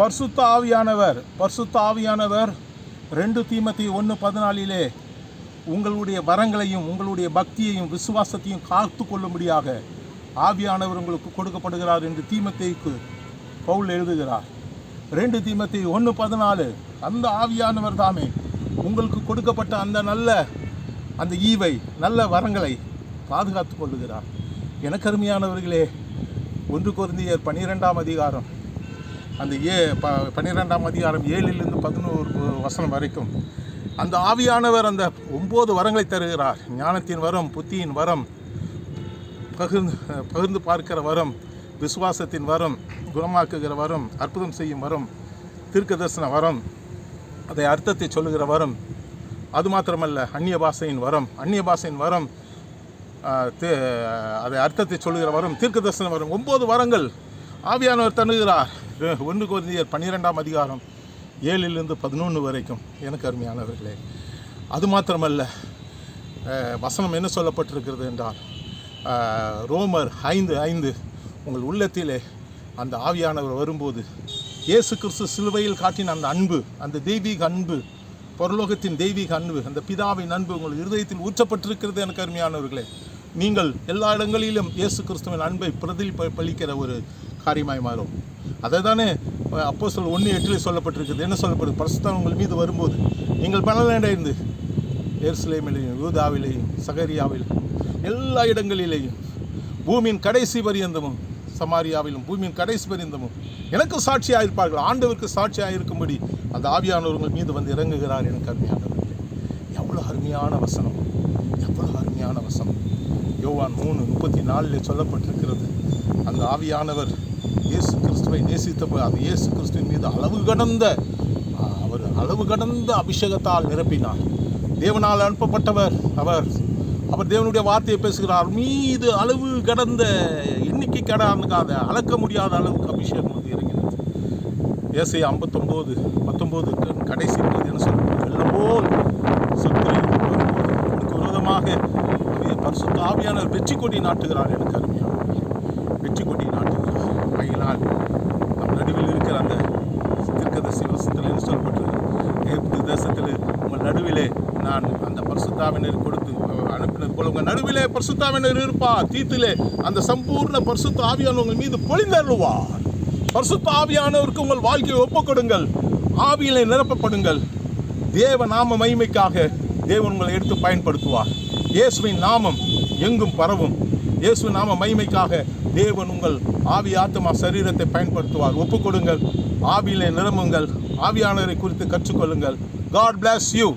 பரிசுத்த ஆவியானவர் பரிசுத்த ஆவியானவர் ரெண்டு தீமத்தி ஒன்று பதினாலிலே உங்களுடைய வரங்களையும் உங்களுடைய பக்தியையும் விசுவாசத்தையும் காத்து கொள்ளும்படியாக ஆவியானவர் உங்களுக்கு கொடுக்கப்படுகிறார் என்று தீமத்தைக்கு பவுல் எழுதுகிறார். ரெண்டு தீமத்தை ஒன்று பதினாலு அந்த ஆவியானவர் தாமே உங்களுக்கு கொடுக்கப்பட்ட அந்த நல்ல அந்த ஈவை நல்ல வரங்களை பாதுகாத்து கொள்ளுகிறார். எனக்கருமையானவர்களே ஒன்று குருந்தியர் பன்னிரெண்டாம் அதிகாரம் அந்த ஏ ப பன்னிரெண்டாம் அதிகாரம் ஏழிலிருந்து பதினோரு வசனம் வரைக்கும் அந்த ஆவியானவர் அந்த ஒம்பது வரங்களை தருகிறார். ஞானத்தின் வரம் புத்தியின் வரம் பகிர்ந்து பகிர்ந்து பார்க்கிற வரம் விசுவாசத்தின் வரம் குணமாக்குகிற வரம் அற்புதம் செய்யும் வரம் தீர்க்க தரிசன வரம் அதை அர்த்தத்தை சொல்லுகிற வரம் அது மாத்திரமல்ல அந்நிய பாஷையின் வரம் அந்நிய பாஷையின் வரம் அதை அர்த்தத்தை சொல்லுகிற வரம் தீர்க்க தரிசன வரம் ஒம்பது வரங்கள் ஆவியானவர் தருகிறார். ஒன்று குருந்தியர் பன்னிரெண்டாம் அதிகாரம் ஏழிலிருந்து பதினொன்று வரைக்கும் எனக்கு அருமையானவர்களே. அது மாத்திரமல்ல வசனம் என்ன சொல்லப்பட்டிருக்கிறது என்றால் ரோமர் ஐந்து ஐந்து உங்கள் உள்ளத்திலே அந்த ஆவியானவர் வரும்போது இயேசு கிறிஸ்து சிலுவையில் காட்டின அந்த அன்பு அந்த தெய்வீக அன்பு பரலோகத்தின் தெய்வீக அன்பு அந்த பிதாவின் அன்பு உங்கள் இருதயத்தில் ஊற்றப்பட்டிருக்கிறது எனக்கு அருமையானவர்களே. நீங்கள் எல்லா இடங்களிலும் இயேசு கிறிஸ்துவின் அன்பை பிரதிபலிக்கிற ஒரு காரியமாய் மாறும் அதை தானே அப்போ சொல் ஒன்று எட்டில் சொல்லப்பட்டிருக்குது என்ன சொல்லப்படுது? பரிசுத்தான் உங்கள் மீது வரும்போது. நீங்கள் பலனடைந்து எருசலேமிலேயும் யூதாவிலேயும் சகரியாவிலும் எல்லா இடங்களிலேயும் பூமியின் கடைசி பரியந்தமும் சமாரியாவிலும் பூமியின் கடைசி பரியந்தமும் எனக்கு சாட்சியாக இருப்பார்கள் ஆண்டவருக்கு சாட்சியாக இருக்கும்படி அந்த ஆவியானவர்கள் மீது வந்து இறங்குகிறார் எனக்கு அருமையானவர்களே எவ்வளோ அருமையான வசனம். எவ்வளோ அருமையான வசனம். யோவான் மூணு முப்பத்தி நாலில் சொல்லப்பட்டிருக்கிறது. அந்த ஆவியானவர் இயேசு கிறிஸ்துவை நேசித்த அந்த இயேசு கிறிஸ்துவின் மீது அளவு கடந்த அவர் அளவு கடந்த அபிஷேகத்தால் நிரப்பினார். தேவனால் அனுப்பப்பட்டவர் அவர். அவர் தேவனுடைய வார்த்தையை பேசுகிறார். மீது அளவு கடந்த எண்ணிக்கை கடந்த அளக்க முடியாத அளவுக்கு அபிஷேகம் வந்து இருக்கிறது ஏசை ஐம்பத்தொம்போது பத்தொம்போது கடைசி பகுதி என்ன சொல்லுறது வெள்ளம் போல் சுத்திரி விரோதமாக பரிசுத்த ஆவியானவர் வெற்றி கொடி நாட்டுகிறார் எனக்கு அருமையான வெற்றி கொடி. நாட்டுகிறார் நம் நடுவில் இருக்கிற அந்த திருக்கதர்சி வசத்தில் என்ன சொல்லப்பட்டிருக்கு எகிப்து தேசத்தில் உங்கள் நடுவிலே நான் அந்த பரிசுத்தாவினர் கொடுத்து அனுப்பினது போல உங்கள் நடுவிலே பரிசுத்தாவினர் இருப்பா தீத்திலே அந்த சம்பூர்ண பரிசுத்த ஆவியான உங்கள் மீது பொழிந்தருவார் பரிசுத்த ஆவியானவருக்கு உங்கள் வாழ்க்கையை ஒப்புக்கொடுங்கள். ஆவியிலே நிரப்பப்படுங்கள். தேவ நாம மகிமைக்காக தேவன் உங்களை எடுத்து பயன்படுத்துவார். இயேசுவின் நாமம் எங்கும் பரவும். இயேசு நாம மைமைக்காக தேவன் உங்கள் ஆவி ஆத்மா சரீரத்தை பயன்படுத்துவார். ஒப்புக்கொடுங்கள். ஆவியிலே நிரம்புங்கள். ஆவியானவரை குறித்து கற்றுக்கொள்ளுங்கள். God plus you